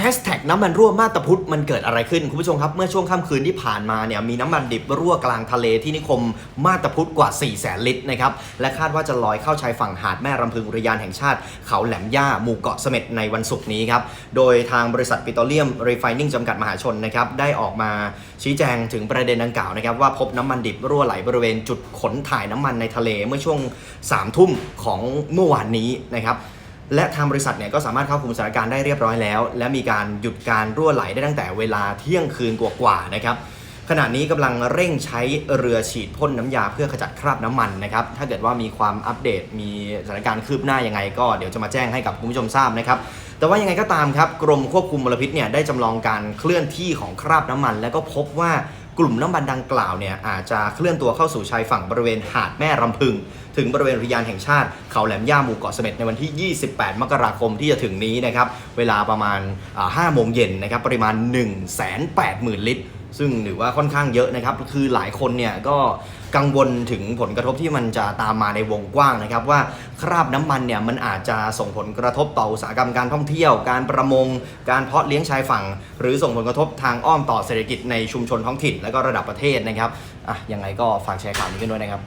แฮชแท็กน้ำมันรั่วมาตาพุธมันเกิดอะไรขึ้น คุณผู้ชมครับ เมื่อช่วงค่ำคืนที่ผ่านมาเนี่ยมีน้ำมันดิบรั่วกลางทะเลที่นิคมมาตาพุธกว่า 4 0 0แสนลิตรนะครับ และคาดว่าจะลอยเข้าชายฝั่งหาดแม่รำพึงอุทยานแห่งชาติ เขาแหลมย่าหมู่เกาะเสม็ดในวันศุกร์นี้ครับ โดยทางบริษัทปิโตรเลียมรีไฟนิ่งจำกัดมหาชนนะครับได้ออกมาชี้แจงถึงประเด็นดังกล่าวนะครับว่าพบน้ำมันดิบรั่วไหลบริเวณจุดขนถ่ายน้ำมันในทะเลเมื่อช่วง3ทุ่มของเมื่อวานนี้นะครับ และทางบริษัทเนี่ยก็สามารถเข้าคุมสถานการณ์ได้เรียบร้อยแล้ว และมีการหยุดการรั่วไหลได้ตั้งแต่เวลาเที่ยงคืนกว่าๆนะครับ ขณะนี้กำลังเร่งใช้เรือฉีดพ่นน้ำยาเพื่อขจัดคราบน้ำมันนะครับ ถ้าเกิดว่ามีความอัปเดตมีสถานการณ์คืบหน้ายังไง ก็เดี๋ยวจะมาแจ้งให้กับคุณผู้ชมทราบนะครับ แต่ว่ายังไงก็ตามครับ กรมควบคุมมลพิษเนี่ยได้จำลองการเคลื่อนที่ของคราบน้ำมัน แล้วก็พบว่ากลุ่มน้ำมันดังกล่าวเนี่ยอาจจะเคลื่อนตัวเข้าสู่ชายฝั่งบริเวณหาดแม่รำพึง ถึงบริเวณอุทยานแห่งชาติ เขาแหลมย่าหมู่เกาะเสม็ดในวันที่ 28 มกราคมที่จะถึงนี้นะครับเวลาประมาณอ่า5โมงเย็นนะครับปริมาณ 180,000 ลิตร ซึ่งถือว่าค่อนข้างเยอะนะครับ คือหลายคนเนี่ยก็กังวลถึงผลกระทบที่มันจะตามมาในวงกว้างนะครับ ว่าคราบน้ำมันเนี่ยมันอาจจะส่งผลกระทบต่ออุตสาหกรรมการท่องเที่ยว การประมง การเพาะเลี้ยงชายฝั่ง หรือส่งผลกระทบทางอ้อมต่อเศรษฐกิจในชุมชนท้องถิ่นและก็ระดับประเทศนะครับอะยังไงก็ฝากแชร์ข่าวนี้กันด้วยนะครับ